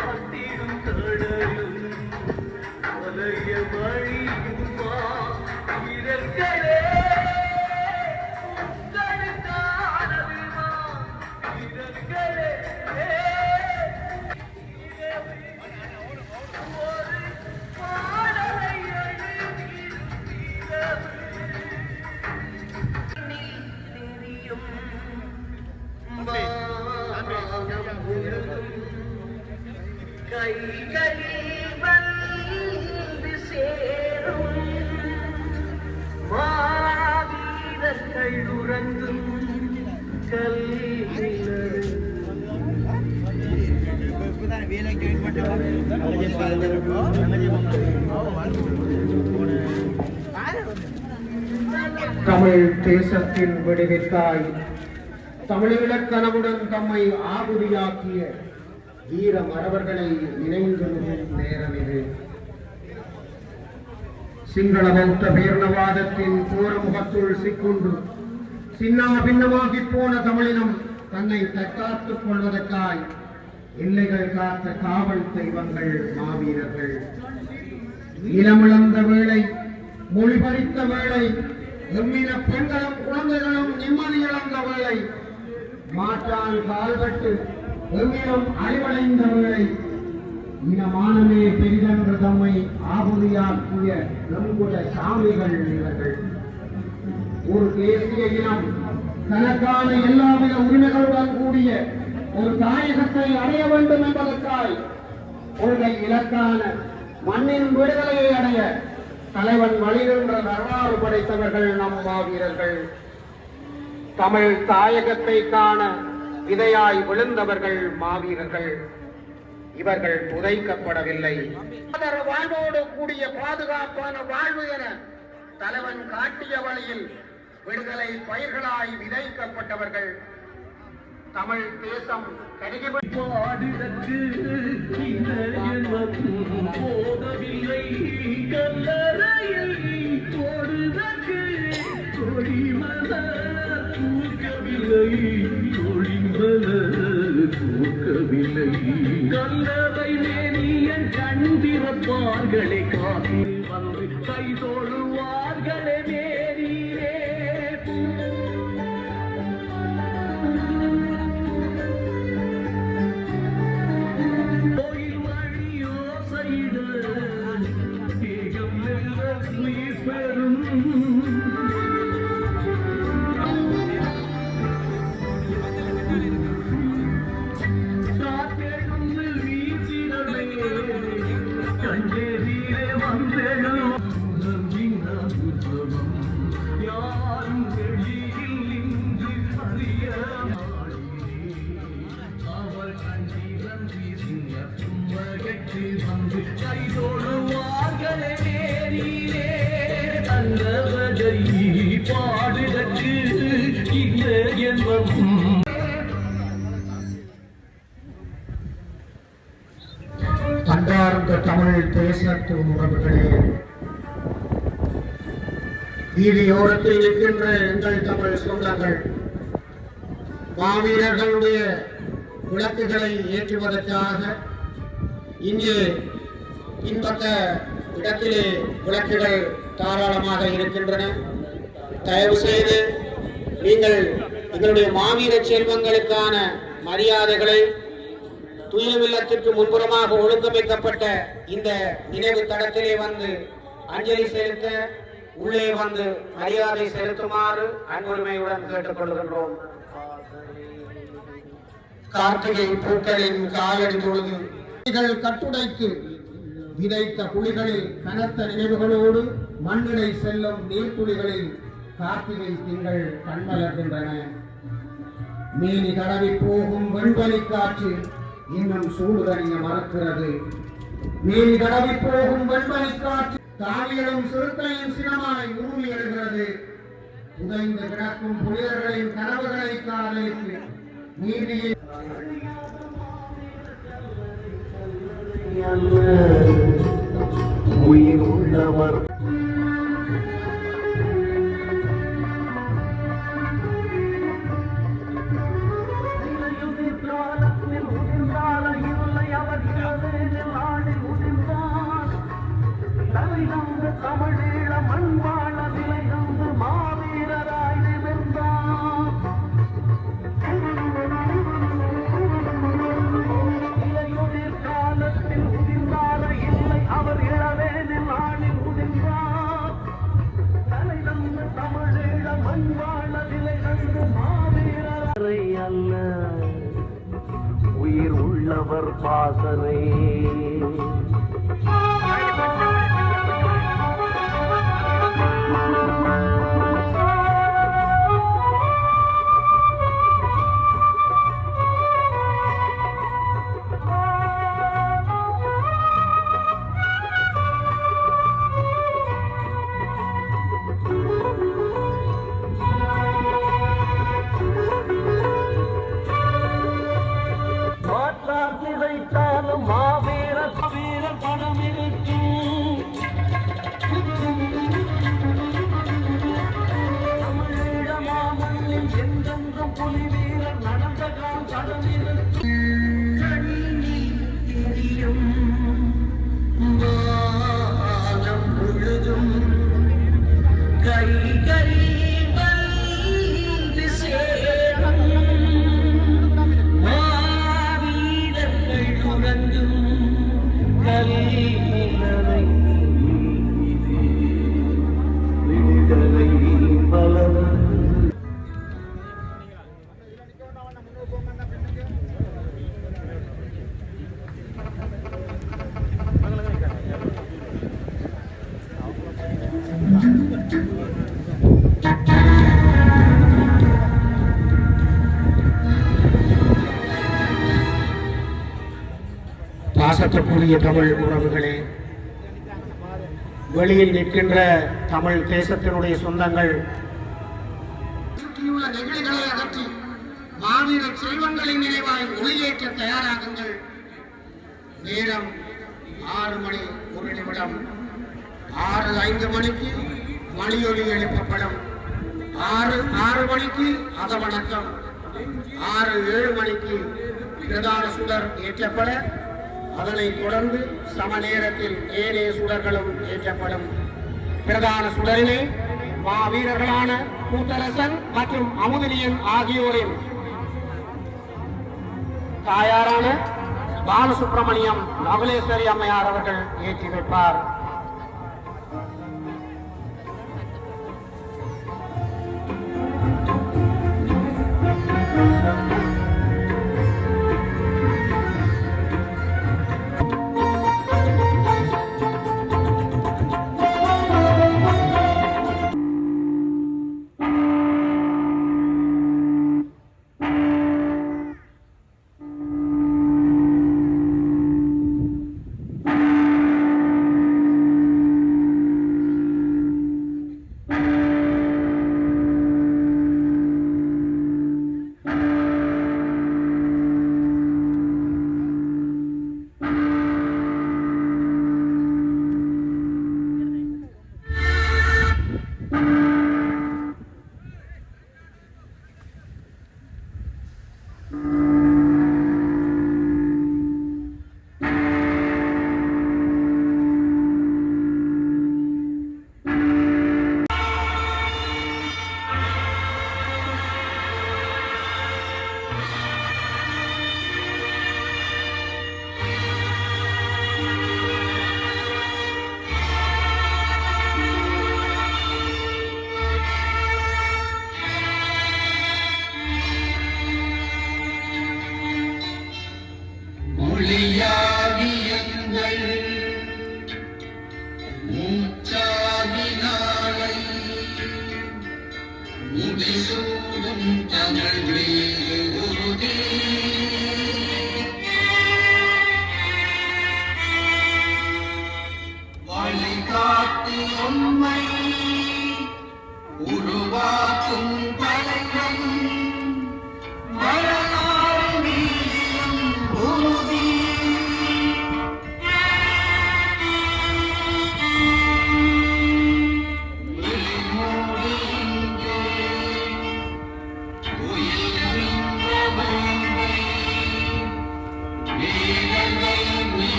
காத்திடும் கடலும் தமிழ் தேசத்தின் விடுவித்தாய். தமிழீழக் கனவுடன் தம்மை ஆகுதியாக்கிய வீர மரபர்களை நினைந்திருக்கும் நேரம் இது. சிங்கள பௌத்த பேரணவாதத்தின் கோர முகத்துள் சிக்குண்டு சின்னம பின்னமாகி போன தமிழினம் தன்னை தற்காத்துக் கொள்வதற்காய் எல்லைகள் காத்த காவல் தெய்வங்கள் மாவீரர்கள். இளமிழந்த வேளை மொழிபறித்த வேளை எம்மின பெண்களும் குழந்தைகளும் நிம்மதி இழந்த வேளை மாற்றால் கால்பட்டு எம்மினம் அழிவடைந்த வேளை இனமானமே பெரிதென்று தம்மை ஆகுதியாக்கிய நம்முடைய சாமிகள் இவர்கள். ஒரு தேசிய இனம் தனக்கான எல்லாவித உரிமைகளுடன் கூடிய ஒரு தாயகத்தை அடைய வேண்டும் என்பதற்காய் கொள்கை இலக்கான மண்ணின் விடுதலையை அடைய தலைவன் வழிநின்ற வரலாறு படைத்தவர்கள் நம் மாவீரர்கள். தமிழ் தாயகத்தை காண விதையாய் விழுந்தவர்கள் மாவீரர்கள். இவர்கள் புதைக்கப்படவில்லை. வாழ்வோடு கூடிய பாதுகாப்பான வாழ்வு என தலைவன் காட்டிய வழியில் விடுதலை பயிர்களாய் விதைக்கப்பட்டவர்கள். தமிழ் தேசம் கருகி போதவில்லை. கல்லறையில் போடுதற்கு தூக்கவில்லை. தூக்கவில்லை. கல்லறை மேனியன் கண்டிருப்பார்களே காத்து வந்து கைதோடு Thank you. தேசத்து உறவுகளே வீதியோரத்தில் இருக்கின்ற எங்கள் தமிழ் சொந்தங்கள் மாவீரர்களுடைய விளக்குகளை ஏற்றுவதற்காக இங்கே பின்பக்க இடத்திலே விளக்குகள் தாராளமாக இருக்கின்றன. தயவு செய்து நீங்கள் எங்களுடைய மாவீர செல்வங்களுக்கான மரியாதைகளை துயிலுமில்லத்திற்கு முன்புறமாக ஒழுங்கமைக்கப்பட்ட இந்த நினைவு தடத்திலே வந்து அஞ்சலி செலுத்த உள்ளே வந்து மரியாதை செலுத்துமாறு அன்புரிமையுடன் கேட்டுக்கொள்கின்றோம். கார்த்திகை பூக்களின் காலடி தொழுது கட்டுடைக்கு விதைத்த புலிகளில் கனத்த நினைவுகளோடு மண்ணிலை செல்லும் நீர்த்துளிகளில் கார்த்திகை திங்கள் கண்மலர்கின்றன. மேனி தடவி போகும் வெண்பலி காற்று இன்னும் சூடுதணிய மறக்கிறது. மேனி தடவி போகும் வெண்பனி காற்று தாவியலும் சிறுத்தையும் சினமாய் உருமி எழுகிறது. புதைந்து கிடக்கும் புயல்களின் கனவுகளை காதலித்து நீதியை உயிர் உள்ளவர். உள்ளவர் பாசனை பாசத்துக்குரிய தமிழ் உறவுகளே வெளியில் நிற்கின்ற தமிழ் தேசத்தினுடைய சொந்தங்கள் சுற்றியுள்ள நெகிழிகளை அகற்றி மாவீர செல்வங்களின் நினைவாய் ஒளியேற்ற தயாராகுங்கள். நேரம் ஆறு மணி ஒரு நிமிடம். ஆறு ஐந்து மணிக்கு மணியொலி எழுப்பப்படும். ஆறு ஆறு மணிக்கு அத வணக்கம். ஆறு ஏழு மணிக்கு பிரதான சுடர் ஏற்றப்பட அதனைத் தொடர்ந்து சம நேரத்தில் ஏனைய சுடர்களும் ஏற்றப்படும். பிரதான சுடரிலே மாவீரர்களான கூத்தரசன் மற்றும் அமுதனியன் ஆகியோரின் தாயாரான பாலசுப்பிரமணியம் நகுலேஸ்வரி அம்மையார் அவர்கள் ஏற்றி வைப்பார். Yeah.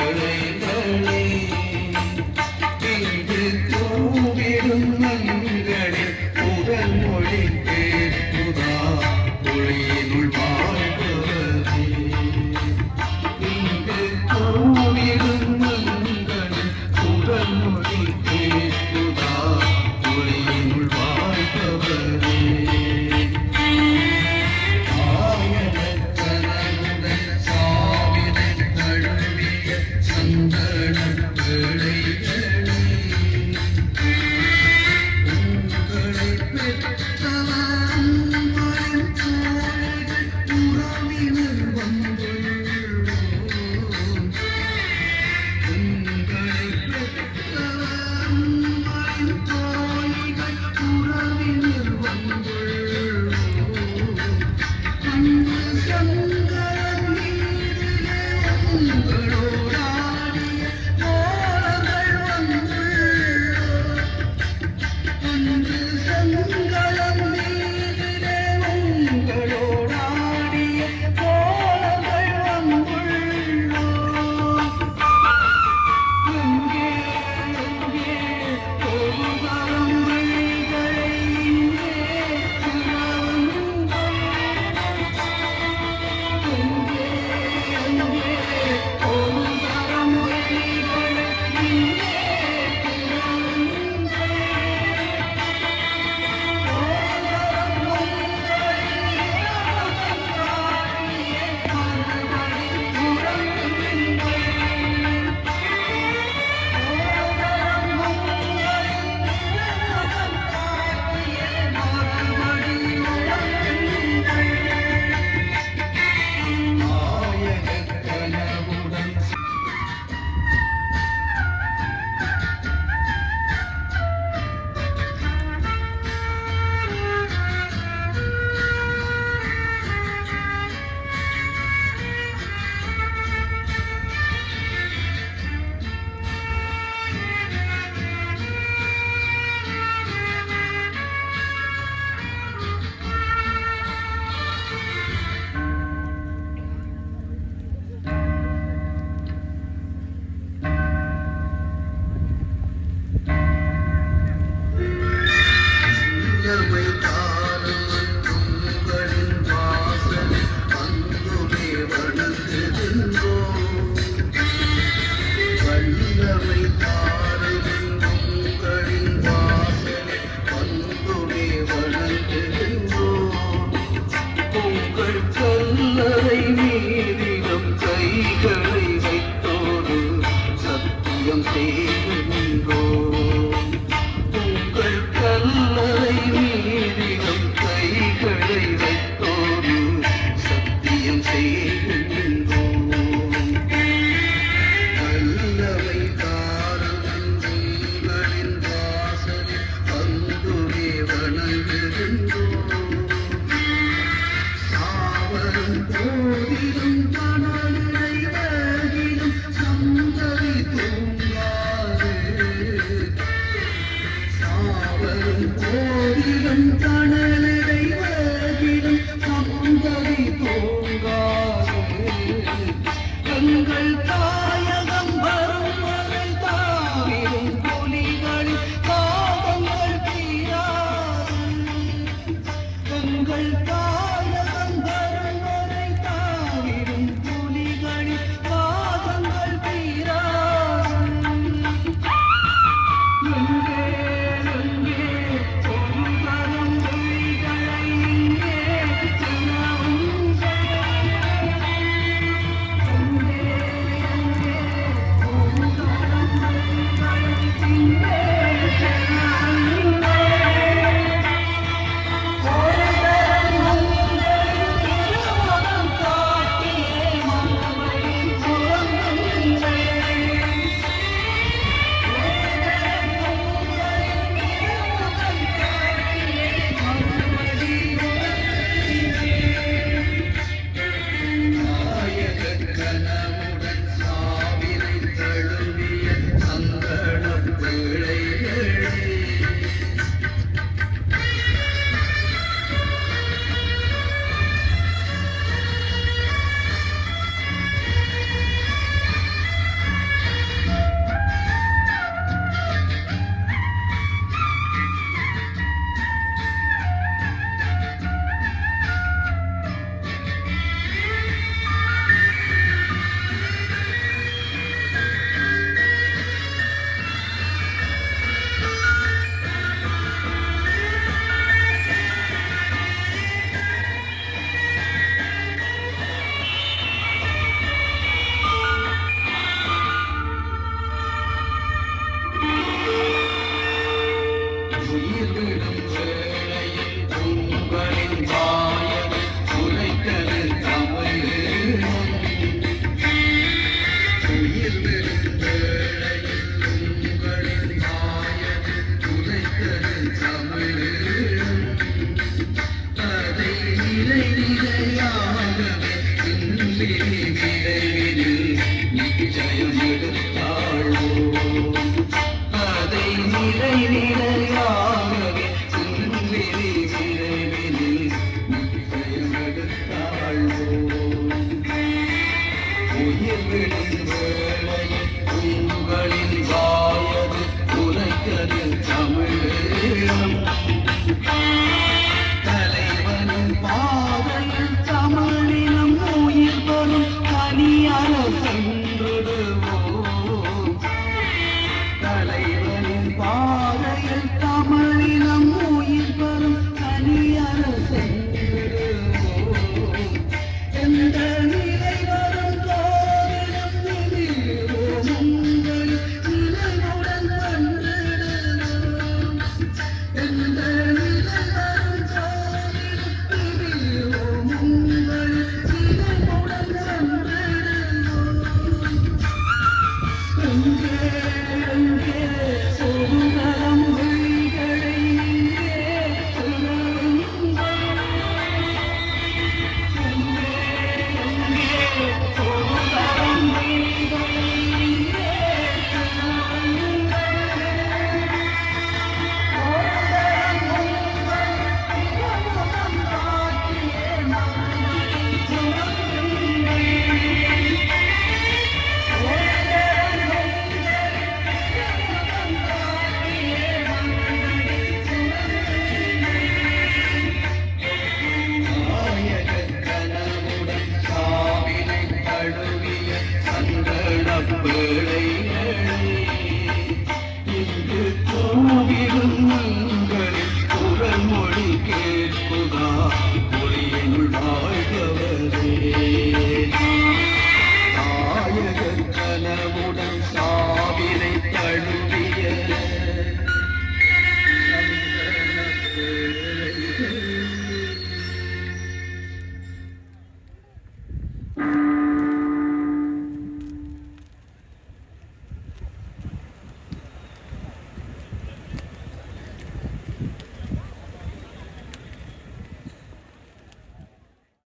Amen.